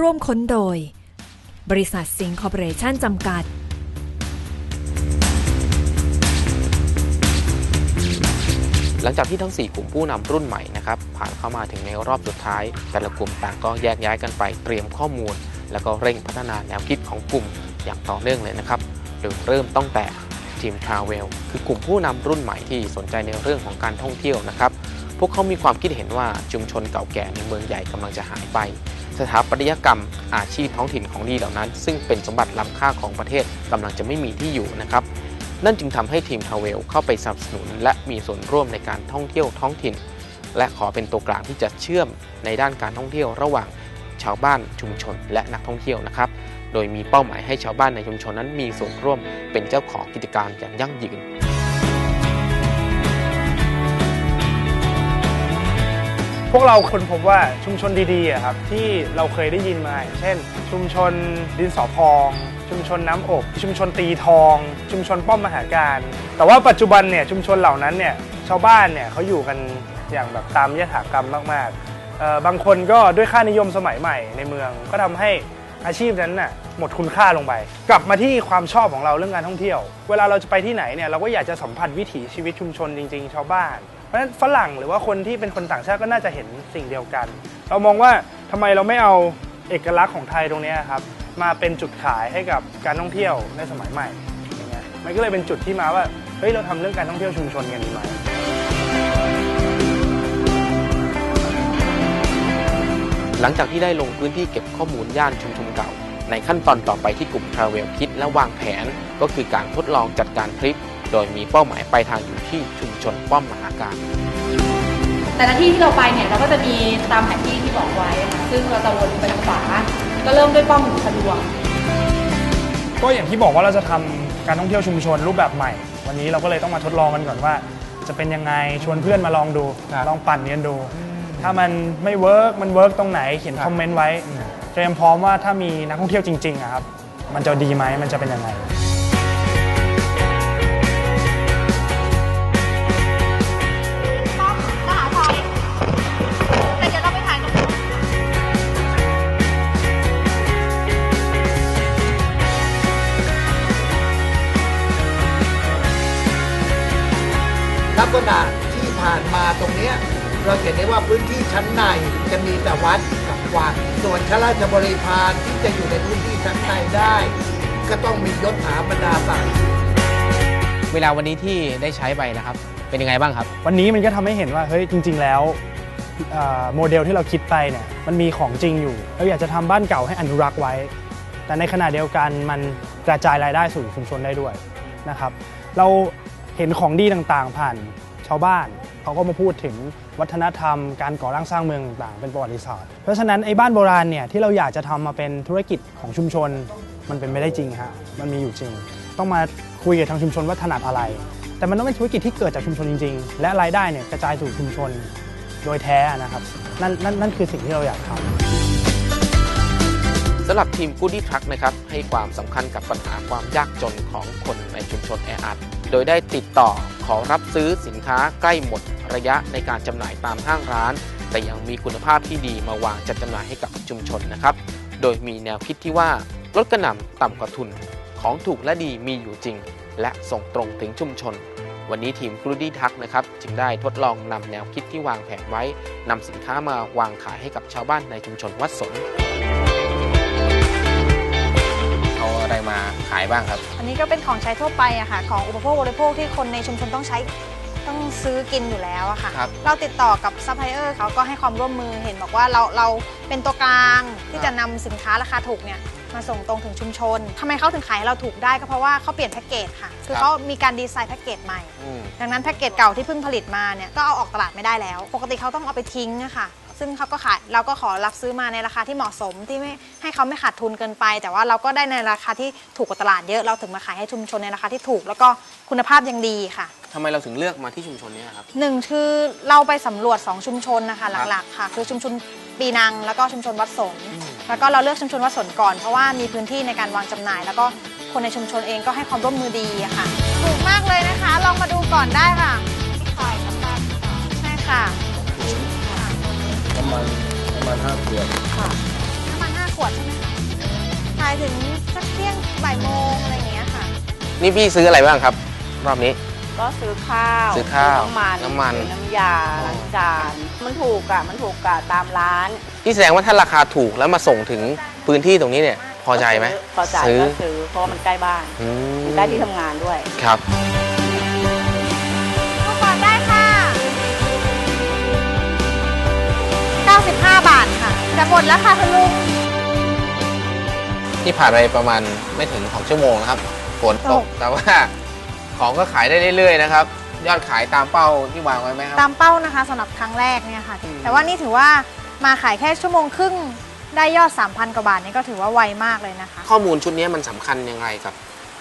ร่วมค้นโดย บริษัทสิงห์คอร์ปอเรชั่นจำกัด หลังจากที่ทั้ง 4 กลุ่มผู้นำรุ่นใหม่นะครับผ่านเข้ามาถึงในรอบสุดท้าย แต่ละกลุ่มต่างก็แยกย้ายกันไปเตรียมข้อมูล แล้วก็เร่งพัฒนาแนวคิดของกลุ่มอย่างต่อเนื่องเลยนะครับโดยเริ่มต้องแต่ทีมทราเวลคือกลุ่มผู้นำรุ่นใหม่ที่สนใจในเรื่องของการท่องเที่ยวนะครับ พวกเขามีความคิดเห็นว่าชุมชนเก่าแก่ในเมืองใหญ่กำลังจะหายไป สถาปัตยกรรมอาชีพท้องถิ่นของดีเหล่านั้น ซึ่งเป็นสมบัติล้ำค่าของประเทศกำลังจะไม่มีที่อยู่นะครับนั่นจึงทำให้ทีมทาเวลเข้าไปสนับสนุน และมีส่วนร่วมในการท่องเที่ยวท้องถิ่น และขอเป็นตัวกลางที่จะเชื่อมในด้านการท่องเที่ยวระหว่างชาวบ้านชุมชนและนักท่องเที่ยวนะครับ โดยมีเป้าหมายให้ชาวบ้านในชุมชนนั้นมีส่วนร่วมเป็นเจ้าของกิจการอย่างยั่งยืน พวกเราคนพบว่าชุมชนดีๆอะครับที่เราเคยได้ยินมาอย่างเช่น ชุมชนดินสอพอง ชุมชนน้ำอบ ชุมชนตีทอง ชุมชนป้อมมหาการ แต่ว่าปัจจุบันเนี่ยชุมชนเหล่านั้นเนี่ยชาวบ้านเนี่ยเขาอยู่กันอย่างแบบตามยถากรรมมากๆเอ่อบางคนก็ด้วยค่านิยมสมัยใหม่ในเมืองก็ทำให้อาชีพนั้นน่ะ หมดคุณค่าลงไป กลับมาที่ความชอบของเราเรื่องการท่องเที่ยว เวลาเราจะไปที่ไหนเนี่ยเราก็อยากจะสัมผัสวิถีชีวิตชุมชนจริง ๆ ชาวบ้าน เพราะฉะนั้นฝรั่งหรือว่าคนที่เป็นคนต่างชาติก็น่าจะเห็นสิ่งเดียวกัน เรามองว่าทำไมเราไม่เอาเอกลักษณ์ของไทยตรงนี้ครับมาเป็นจุดขายให้กับการท่องเที่ยวในสมัยใหม่อย่างเงี้ยมันก็เลยเป็นจุดที่มาว่าเฮ้ยเราทำเรื่องการท่องเที่ยวชุมชนกันดีไหมหลังจากที่ได้ลงพื้นที่เก็บข้อมูลย่านชุมชนเก่า ในขั้นตอนต่อไปที่กลุ่มทราเวลคิดและวางแผน ก็คือการทดลองจัดการทริป โดยมีเป้าหมายปลายทางอยู่ที่ชุมชนป้อมมหาการแต่ละที่ที่เราไปเนี่ยเราก็จะมีตามแผนที่ที่บอกไว้ค่ะซึ่งเราจะวนไปทางขวาก็เริ่มด้วยป้อมหมู่สะดวกก็อย่างที่บอกว่าเราจะทำการท่องเที่ยวชุมชนรูปแบบใหม่ วันนี้เราก็เลยต้องมาทดลองกันก่อนว่า จะเป็นยังไงชวนเพื่อนมาลองดูลองปั่นกันดู ถ้ามันไม่เวิร์กมันเวิร์กตรงไหนเขียนคอมเมนต์ไว้ เตรียมพร้อมว่าถ้ามีนักท่องเที่ยวจริงๆอะครับ มันจะดีไหมมันจะเป็นยังไง ป้อมมหาชัยแต่เดี๋ยวเราไปถ่ายตรงนู้นลักษณะที่ผ่านมาตรงเนี้ยเราเห็นได้ว่าพื้นที่ชั้นในจะมีแต่วัด กับวัดส่วนข้าราชบริพารที่จะอยู่ในพื้นที่ชั้นในได้ ก็ต้องมียศถาบรรดาศักดิ์เวลาวันนี้ที่ได้ใช้ไปนะครับ เป็นยังไงบ้างครับ วันนี้มันก็ทำให้เห็นว่าเฮ้ยจริง ๆ แล้วเอ่อโมเดลที่เราคิดไปเนี่ยมันมีของจริงอยู่เราอยากจะทำบ้านเก่าให้อนุรักษ์ไว้ แต่ในขณะเดียวกันมันกระจายรายได้สู่ชุมชนได้ด้วยนะครับ เราเห็นของดีต่างๆผ่านชาวบ้านเขาก็มาพูดถึง วัฒนธรรม การก่อร่างสร้างเมืองต่างๆ เป็นประวัติศาสตร์ เพราะฉะนั้นไอ้บ้านโบราณเนี่ยที่เราอยากจะทำมาเป็นธุรกิจของชุมชน มันเป็นไม่ได้จริงฮะมันมีอยู่จริง ต้องมาคุยกับทางชุมชนว่าถนัดอะไร แต่มันต้องเป็นธุรกิจที่เกิดจากชุมชนจริง ๆ และรายได้เนี่ยกระจายสู่ชุมชนโดยแท้นะครับนั่นนั่นนั่นคือสิ่งที่เราอยากทำ สำหรับทีม Goodie Truck นะครับให้ความสำคัญกับปัญหาความยากจนของคนในชุมชนแออัด โดยได้ติดต่อขอรับซื้อสินค้าใกล้หมดระยะในการจำหน่ายตามห้างร้าน แต่ยังมีคุณภาพที่ดีมาวางจัดจำหน่ายให้กับชุมชนนะครับ โดยมีแนวคิดที่ว่าลดกระหน่ำต่ำกว่าทุน ของถูกและดีมีอยู่จริง และส่งตรงถึงชุมชน วันนี้ทีม Goodie Truck นะครับจึงได้ทดลองนำแนวคิดที่วางแผนไว้นำสินค้ามาวางขายให้กับชาวบ้านในชุมชนวัดสน ขายบ้างครับ อันนี้ก็เป็นของใช้ทั่วไปอะค่ะ ของอุปโภคบริโภคที่คนในชุมชนต้องใช้ต้องซื้อกินอยู่แล้วอะค่ะ ครับเราติดต่อกับซัพพลายเออร์เขาก็ให้ความร่วมมือเห็นบอกว่าเราเราเป็นตัวกลางที่จะนำสินค้าราคาถูกเนี่ยมาส่งตรงถึงชุมชนทำไมเขาถึงขายให้เราถูกได้ก็เพราะว่าเขาเปลี่ยนแพ็กเกจค่ะ คือเขามีการดีไซน์แพ็กเกจใหม่ อืม ดังนั้นแพ็กเกจเก่าที่เพิ่งผลิตมาเนี่ยก็เอาออกตลาดไม่ได้แล้ว ปกติเขาต้องเอาไปทิ้งอะค่ะ ซึ่งเขาก็ขายเราก็ขอรับซื้อมาในราคาที่เหมาะสมที่ไม่ให้เขาไม่ขาดทุนเกินไป แต่ว่าเราก็ได้ในราคาที่ถูกกว่าตลาดเยอะเราถึงมาขายให้ชุมชนในราคาที่ถูก แล้วก็คุณภาพยังดีค่ะ ทำไมเราถึงเลือกมาที่ชุมชนเนี้ครับ หนึ่งคือเราไปสำรวจ 2 ชุมชนนะคะหลักๆค่ะ คือชุมชนปีนังแล้วก็ชุมชนวัดสนแล้วก็เราเลือกชุมชนวัดสนก่อน เพราะว่ามีพื้นที่ในการวางจำหน่าย แล้วก็คนในชุมชนเองก็ให้ความร่วมมือดีอะค่ะถูกมากเลยนะคะ ลองมาดูก่อนได้ค่ะ ใช่ค่ะประ มาณประมาณห้าขวดน้ำมัน5ขวดใช่ไหมคะขายถึงสักเที่ยงบ่ายโมงอะไรอย่างเงี้ยค่ะ นี่พี่ซื้ออะไรบ้างครับ รอบนี้ ก็ซื้อข้าวซื้อข้าวน้ำมันน้ำมัน ซื้อน้ำยาล้างจานมันถูกอะมันถูกกะตามร้านพี่แสดงว่าถ้าราคาถูกแล้วมาส่งถึงพื้นที่ตรงนี้เนี่ย พอใจไหมพอใจซื้อก็ซื้อเพราะว่ามันใกล้บ้านอืมมันใกล้ที่ทำงานด้วย ครับ มดแล้วค่ะคุณลุง ที่ผ่านไปประมาณไม่ถึง2ชั่วโมงนะครับฝนตก แต่ว่าของก็ขายได้เรื่อยๆนะครับ ยอดขายตามเป้าที่วางไว้ไหมครับ ตามเป้านะคะสำหรับครั้งแรกเนี่ยค่ะ อืม แต่ว่านี่ถือว่ามาขายแค่ชั่วโมงครึ่งได้ยอด 3,000 กว่าบาทนี่ก็ถือว่าไวมากเลยนะคะ ข้อมูลชุดนี้มันสำคัญยังไงกับ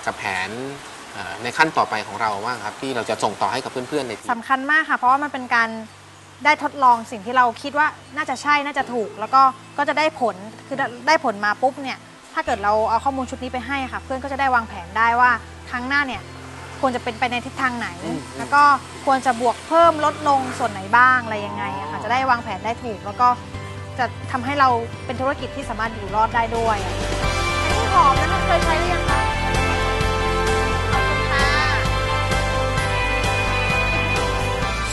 กับแผนเอ่อในขั้นต่อไปของเราบ้างครับ ที่เราจะส่งต่อให้กับเพื่อนๆในทีม สำคัญมากค่ะ เพราะว่ามันเป็นการ ได้ทดลองสิ่งที่เราคิดว่าน่าจะใช่น่าจะถูก แล้วก็ก็จะได้ผลคือได้ผลมาปุ๊บเนี่ยถ้าเกิดเราเอาข้อมูลชุดนี้ไปให้ค่ะ เพื่อนก็จะได้วางแผนได้ว่าครั้งหน้าเนี่ยควรจะเป็นไปในทิศทางไหนอืมแล้วก็ควรจะบวกเพิ่มลดลงส่วนไหนบ้างอะไรยังไงอะค่ะจะได้วางแผนได้ถูก แล้วก็จะทำให้เราเป็นธุรกิจที่สามารถอยู่รอดได้ด้วยอะนี่หอมนะคะเคยใช้หรือยังคะขอบคุณค่ะ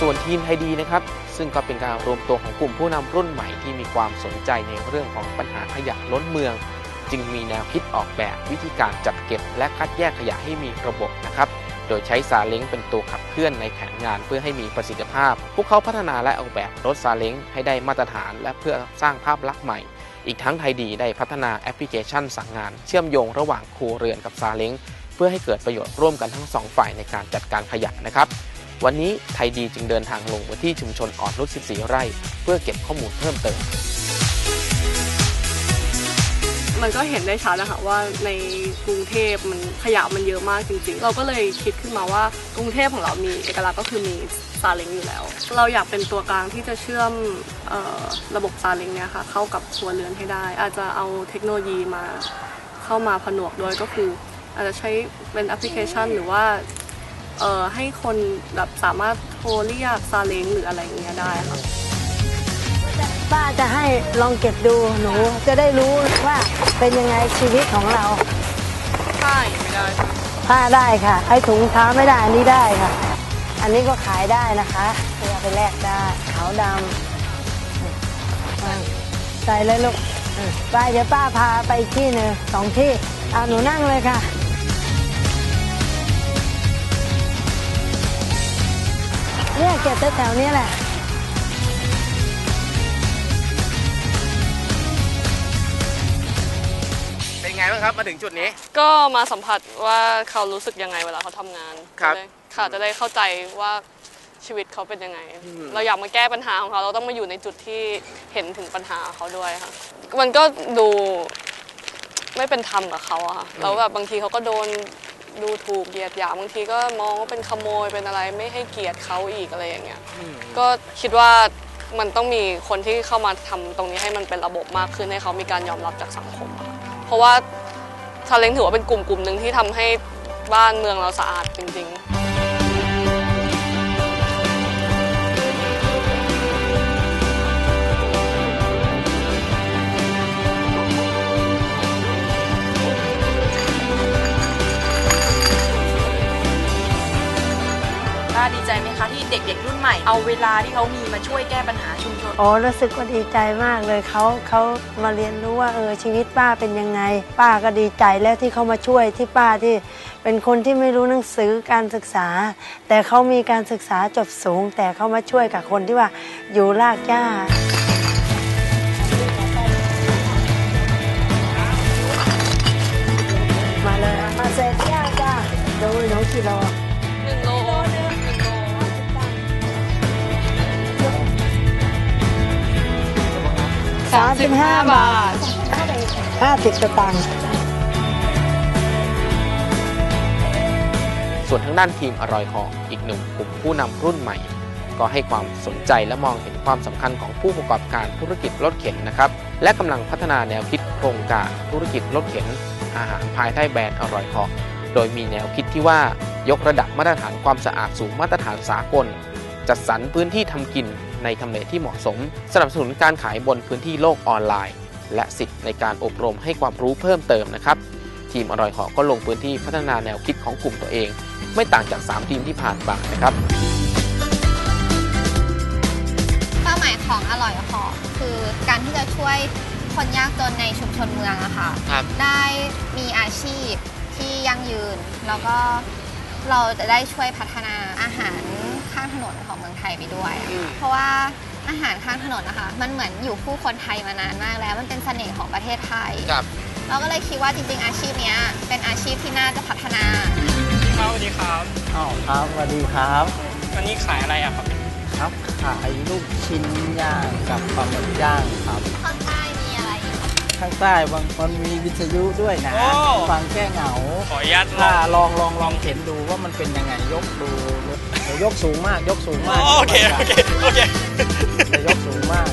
ส่วนทีมไทยดีนะครับ ซึ่งก็เป็นการรวมตัวของกลุ่มผู้นำรุ่นใหม่ที่มีความสนใจในเรื่องของปัญหาขยะล้นเมือง จึงมีแนวคิดออกแบบวิธีการจัดเก็บและคัดแยกขยะให้มีระบบนะครับโดยใช้ซาเล้งเป็นตัวขับเคลื่อนในแผนงานเพื่อให้มีประสิทธิภาพ พวกเขาพัฒนาและออกแบบรถซาเล้งให้ได้มาตรฐานและเพื่อสร้างภาพลักษณ์ใหม่ อีกทั้งไทยดีได้พัฒนาแอปพลิเคชันสั่งงาน เชื่อมโยงระหว่างครัวเรือนกับซาเล้งเพื่อให้เกิดประโยชน์ร่วมกันทั้งสองฝ่ายในการจัดการขยะนะครับ วันนี้ไทยดีจึงเดินทางลงมาที่ชุมชนอ่อนนุช14 ไร่ เพื่อเก็บข้อมูลเพิ่มเติม มันก็เห็นได้ชัดนะคะว่าในกรุงเทพมันขยะมันเยอะมากจริง ๆ เราก็เลยคิดขึ้นมาว่ากรุงเทพของเรามีเอกลักษณ์ก็คือมีซาเล้งอยู่แล้ว เราอยากเป็นตัวกลางที่จะเชื่อมออระบบซาเล้งเนี่ยค่ะเข้ากับครัวเรือนให้ได้ อาจจะเอาเทคโนโลยีมาเข้ามาผนวกด้วยก็คือ อาจจะใช้เป็นแอปพลิเคชันหรือว่า เอ่อให้คนแบบสามารถโทรเรียกซาเล้งหรืออะไรอย่างเงี้ยได้ค่ะ ป้าจะให้ลองเก็บดูหนูจะได้รู้ว่าเป็นยังไงชีวิตของเราใช่ไม่ได้ผ้าได้ค่ะ ไอ้ถุงเท้าไม่ได้อันนี้ได้ค่ะ อันนี้ก็ขายได้นะคะเอาไปแลกได้ขาวดำอะใส่เลยลูกอะไปเดี๋ยวป้าพาไปอีกที่หนึ่งสองที่เอาหนูนั่งเลยค่ะ เนี่ยเก็บแถวๆนี้แหละเป็นไงบ้างครับมาถึงจุดนี้ ก็มาสัมผัสว่าเขารู้สึกยังไงเวลาเขาทำงานครับ จะได้ค่ะจะได้เข้าใจว่าชีวิตเขาเป็นยังไงอืมเราอยากมาแก้ปัญหาของเขา เราต้องมาอยู่ในจุดที่เห็นถึงปัญหาเขาด้วยค่ะ มันก็ดูไม่เป็นธรรมกับเขาอะค่ะแล้วแบบบางทีเขาก็โดน ดูถูกเหยียดหยามบางทีก็มองว่าเป็นขโมยเป็นอะไรไม่ให้เกียรติเขาอีกอะไรอย่างเงี้ยก็คิดว่ามันต้องมีคนที่เข้ามาทำตรงนี้ให้มันเป็นระบบมากขึ้นให้เขามีการยอมรับจากสังคมอะค่ะเพราะว่าซาเล้งถือว่าเป็นกลุ่มกลุ่มหนึ่งที่ทำให้บ้านเมืองเราสะอาดจริง ๆ เด็กๆรุ่นใหม่ เอาเวลาที่เขามีมาช่วยแก้ปัญหาชุมชน อ๋อรู้สึกว่าดีใจมากเลยเขาเขามาเรียนรู้ว่าเออชีวิตป้าเป็นยังไง ป้าก็ดีใจแล้วที่เขามาช่วยที่ป้าที่เป็นคนที่ไม่รู้หนังสือการศึกษา แต่เขามีการศึกษาจบสูง แต่เขามาช่วยกับคนที่ว่าอยู่รากหญ้ามาเลยมาเสร็จย่างจ้าดูหนูกิโล 35 บาท 50สตางค์ส่วนทางด้านทีมอร่อยของอีกหนึ่งกลุ่มผู้นำรุ่นใหม่ ก็ให้ความสนใจและมองเห็นความสำคัญของผู้ประกอบการธุรกิจรถเข็นนะครับ และกำลังพัฒนาแนวคิดโครงการธุรกิจรถเข็น อาหารภายใต้แบรนด์อร่อยของโดยมีแนวคิดที่ว่ายกระดับมาตรฐานความสะอาดสู่มาตรฐานสากล จัดสรรพื้นที่ทำกิน ในทำเลที่เหมาะสม สนับสนุนการขายบนพื้นที่โลกออนไลน์ และสิทธิ์ในการอบรมให้ความรู้เพิ่มเติมนะครับ ทีมอร่อยเหอก็ลงพื้นที่พัฒนาแนวคิดของกลุ่มตัวเอง ไม่ต่างจาก 3 ทีมที่ผ่านมานะครับเป้าหมายของอร่อยหอมคือการที่จะช่วยคนยากจนในชุมชนเมืองอะค่ะครับได้มีอาชีพที่ยั่งยืน แล้วก็เราจะได้ช่วยพัฒนาอาหาร ข้างถนนของเมืองไทยไปด้วยอะค่ะเพราะว่าอาหารข้างถนนนะคะ มันเหมือนอยู่คู่คนไทยมานานมากแล้ว มันเป็นเสน่ห์ของประเทศไทย ครับเราก็เลยคิดว่าจริงๆอาชีพเนี้ยเป็นอาชีพที่น่าจะพัฒนาครับสวัสดีครับ อ้าวครับสวัสดีครับวันนี้ขายอะไรอะครับ ครับขายลูกชิ้นย่างกับปลาหมึกย่างครับข้างใต้มีอะไรอีกคะข้างใต้บางมันมีวิทยุด้วยนะโอ้ ฟังแก้เหงาขออนุญาตลถ้าองลองลองลองเข็นดูว่ามันเป็นยังไงยกดูเดี๋ ยวยกสูงมากยกสูงมากโอเคโอเคโอเคเดี๋ยวยกสูงมาก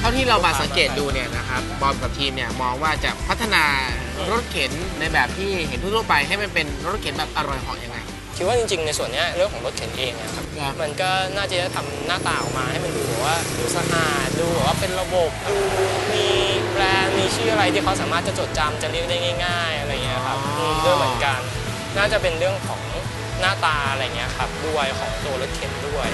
เท่าที่เรามาสังเกตดูเนี่ยนะครับบอมกับทีมเนี่ยมองว่าจะพัฒนารถเข็นในแบบที่เห็นทั่วๆไปให้มันเป็นรถเข็นแบบอร่อยเหอยังไงคิดว่าจริงๆ ในส่วนเนี้ยเรื่องของรถเข็นเองเนี่ยครับครับมันก็น่าจะทำหน้าตาออกมาให้มันดูแบบว่าดูสะอาดดูแบบว่าเป็นระบบดูมีแบรนด์มีชื่ออะไรที่เขาสามารถจะจดจำจะเรียกได้ง่าย ๆ อะไรเงี้ยครับอืมด้วยเหมือนกัน น่าจะเป็นเรื่องของ หน้าตาอะไรเงี้ยครับด้วยของตัวรถเข็นด้วย